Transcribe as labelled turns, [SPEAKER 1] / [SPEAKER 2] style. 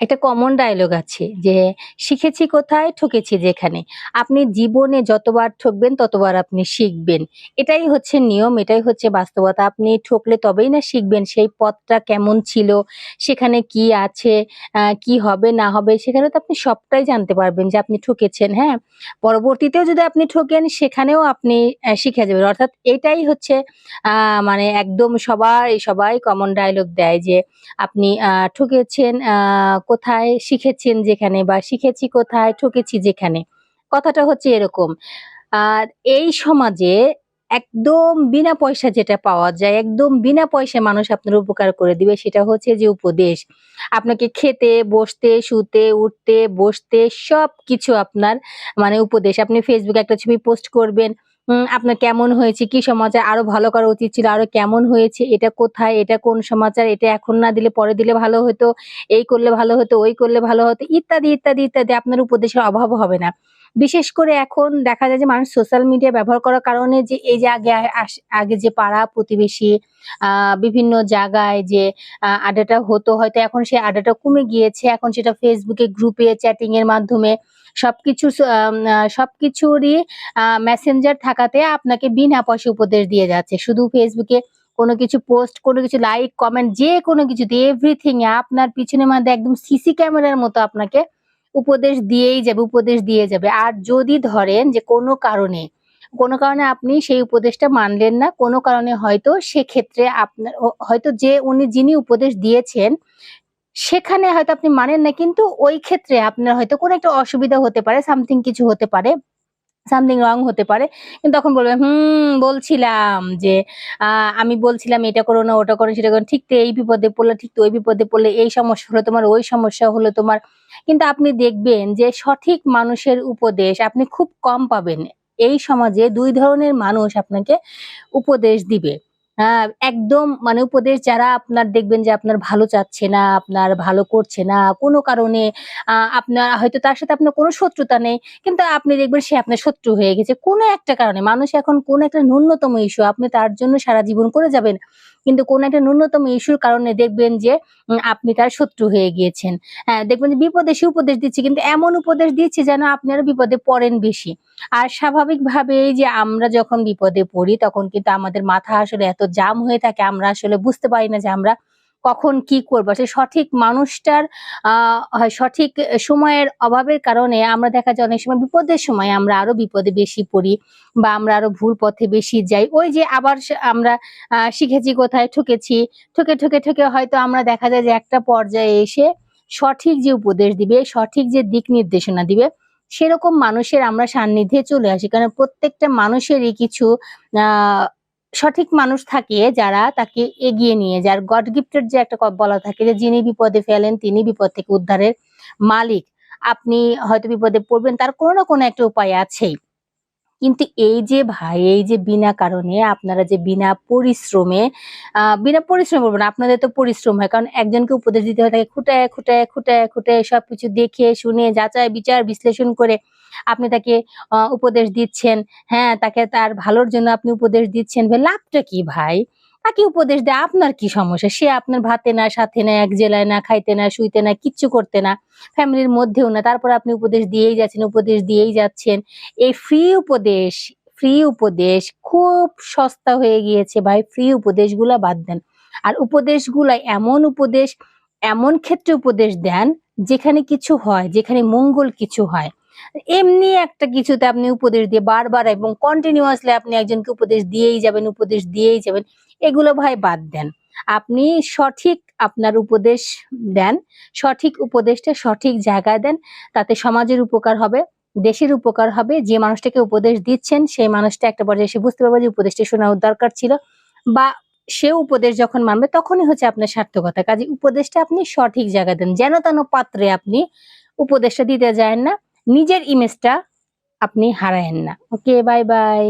[SPEAKER 1] একটা common dialogue আছে যে শিখেছি কোথায়, ঠকেছি যেখানে। আপনি জীবনে যতবার ঠকবেন, ততবার আপনি শিখবেন। এটাই হচ্ছে নিয়ম, এটাই হচ্ছে বাস্তবতা। আপনি ঠকলে তবেই না শিখবেন সেই পথটা কেমন ছিল, সেখানে কি আছে কি হবে, না হবে, সেখানে তো আপনি সবটাই জানতে পারবেন যে আপনি ঠকেছেন হ্যাঁ? পরবর্তীতেও যদি আপনি ঠকেন, সেখানেও আপনি শিখে যাবেন। অর্থাৎ এটাই হচ্ছে মানে একদম সবাই সবাই কমন ডায়লগ দেয় যে আপনি ঠকেছেন কোথায় শিখেছেন যেখানে বা শিখেছি কোথায়, ঠকেছি যেখানে? কথাটা হচ্ছে এরকম, আর এই সমাজে একদম বিনা পয়সা যেটা পাওয়া যায়, একদম বিনা পয়সায় মানুষ আপনার উপকার করে দিবে, সেটা হচ্ছে যে উপদেশ। আপনাকে খেতে, বসতে, শুতে, উঠতে, বসতে সব কিছু আপনার মানে উপদেশ। আপনি ফেসবুকে একটা ছবি পোস্ট করবেন আপনার কেমন হয়েছে? কি সমাচার আরও ভালো করা উচিত ছিল? আরও কেমন হয়েছে? এটা কোথায়? এটা কোন সমাচার? এটা এখন না দিলে পরে দিলে ভালো হতো? এই করলে ভালো হতো, ওই করলে ভালো হতো? ইত্যাদি ইত্যাদি ইত্যাদি আপনার উপদেশের অভাব হবে না। বিশেষ করে এখন দেখা যায় যে মানুষ সোশ্যাল মিডিয়া ব্যবহার করার কারণে যে এই যে আগে আগে যে পাড়া প্রতিবেশী বিভিন্ন জায়গায় যে আড্ডাটা হতো, হয়তো এখন সেই আড্ডাটা কমে গিয়েছে। এখন সেটা ফেসবুকে গ্রুপে চ্যাটিং এর মাধ্যমে সবকিছু সবকিছুরই মেসেঞ্জার থাকাতে আপনাকে বিনা পয়সা উপদেশ দিয়ে যাচ্ছে। শুধু ফেসবুকে কোনো কিছু পোস্ট কোনো কিছু লাইক কমেন্ট যে কোনো কিছুতে এভরিথিং আপনার পিছনের মধ্যে একদম সিসি ক্যামেরার মতো আপনাকে উপদেশ দিয়েই যাবে, উপদেশ দিয়ে যাবে। আর যদি ধরেন যে কোনো কারণে কোনো কারণে আপনি সেই উপদেশটা মানলেন না, কোনো কারণে হয়তো সেক্ষেত্রে আপনার হয়তো যে উনি, যিনি উপদেশ দিয়েছেন, সেখানে হয়তো আপনি মানেন না, কিন্তু ওই ক্ষেত্রে আপনার হয়তো কোনো একটা অসুবিধা হতে পারে, সামথিং কিছু হতে পারে। সামথিং রং হতে পারে। কিন্তু তখন বলবে, হুম, বলছিলাম যে আমি বলছিলাম এটা করো না, ওটা করো, সেটা করো ঠিক তো এই বিপদে পড়লে, ঠিক তো ওই বিপদে পড়লে, এই সমস্যা হলো তোমার, ওই সমস্যা হলো তোমার। কিন্তু আপনি দেখবেন যে সঠিক মানুষের উপদেশ আপনি খুব কম পাবেন। এই সমাজে দুই ধরনের মানুষ আপনাকে উপদেশ দিবে। একদম মানে উপদেশ যারা আপনার দেখবেন যে আপনার ভালো চাচ্ছে না, আপনার ভালো করছে না, কোনো কারণে আপনার হয়তো তার সাথে আপনার কোনো শত্রুতা নেই, কিন্তু আপনি দেখবেন সে আপনার শত্রু হয়ে গেছে। কোনো একটা কারণে, মানুষ এখন কোন একটা ন্যূনতম ইস্যু আপনি তার জন্য সারা জীবন করে যাবেন। কিন্তু কোন একটা ন্যূনতম ইস্যুর কারণে দেখবেন যে আপনি তার শত্রু হয়ে গিয়েছেন। হ্যাঁ দেখবেন যে বিপদে সে উপদেশ দিচ্ছে, কিন্তু এমন উপদেশ দিচ্ছে যেন আপনারা বিপদে পড়েন বেশি। আর স্বাভাবিকভাবেই যে আমরা যখন বিপদে পড়ি, তখন কিন্তু আমাদের মাথা আসলে এত জাম হয়ে থাকে, আমরা আসলে বুঝতে পারি না যে আমরা কখন কি করব? সে সঠিক মানুষটার সঠিক সময়ের অভাবের কারণে আমরা দেখা যায় অনেক সময় বিপদের সময় আমরা আরও বিপদে বেশি পড়ি বা আমরা আরও ভুল পথে বেশি যাই। ওই যে আবার আমরা শিখেছি কোথায় ঠকেছি, ঠকে ঠকে ঠকে হয়তো আমরা দেখা যায় যে একটা পর্যায়ে এসে সঠিক যে উপদেশ দিবে, সঠিক যে দিক নির্দেশনা দিবে, সেরকম মানুষের আমরা সান্নিধ্যে চলে আসি। কারণ প্রত্যেকটা মানুষেরই কিছু সঠিক মানুষ থাকে যারা তাকে এগিয়ে নিয়ে যার গড গিফটের যে একটা বলা থাকে যে, যিনি বিপদে ফেলেন, তিনি বিপদ থেকে উদ্ধারের মালিক। আপনি হয়তো বিপদে পড়বেন, তার কোনো না কোনো একটা উপায় আছেই। কিন্তু এই যে ভাই, এই যে বিনা কারণে আপনারা যে বিনা পরিশ্রমে বিনা পরিশ্রম বলব না, আপনাদের তো পরিশ্রম হয়। কারণ একজনকে উপদেশ দিতে হয় তাকে খুঁটায় খুঁটায় খুঁটায় খুঁটায় সবকিছু দেখে, শুনে, যাচাই, বিচার, বিশ্লেষণ করে আপনি তাকে উপদেশ দিচ্ছেন। হ্যাঁ তাকে তার ভালোর জন্য আপনি উপদেশ দিচ্ছেন। লাভটা কি ভাই? তাকে উপদেশ দেয়, আপনার কি সমস্যা? সে আপনার ভাতে না সাথে না এক জেলায় না, খাইতে না শুইতে না কিচ্ছু করতে না। ফ্যামিলির মধ্যেও না। তারপর আপনি উপদেশ দিয়েই যাচ্ছেন, উপদেশ দিয়েই যাচ্ছেন। এই ফ্রি উপদেশ ফ্রি উপদেশ খুব সস্তা হয়ে গিয়েছে ভাই। ফ্রি উপদেশগুলা বাদ দেন। আর উপদেশগুলা এমন উপদেশ, এমন ক্ষেত্রে উপদেশ দেন, যেখানে কিছু হয়, যেখানে মঙ্গল কিছু হয়। এমনি একটা কিছুতে আপনি উপদেশ দিয়ে বারবার এবং কন্টিনিউয়াসলি আপনি একজনকে উপদেশ দিয়েই যাবেন, উপদেশ দিয়েই যাবেন, এগুলো ভাই বাদ দেন। আপনি সঠিক আপনার উপদেশ দেন, সঠিক উপদেশটা সঠিক জায়গায় দেন, তাতে সমাজের উপকার হবে, দেশের উপকার হবে, যে মানুষটাকে উপদেশ দিচ্ছেন, সেই মানুষটা একটা পর্যায়ে এসে বুঝতে পারবে যে উপদেশটা শোনা ওর দরকার ছিল, বা সে উপদেশ যখন মানবে তখনই হচ্ছে আপনার সার্থকতা। কাজে উপদেশটা আপনি সঠিক জায়গায় দেন, যেন তেন পাত্রে আপনি উপদেশটা দিতে যায় না নিজের ইমেজটা আপনি হারায়েন না। Okay bye bye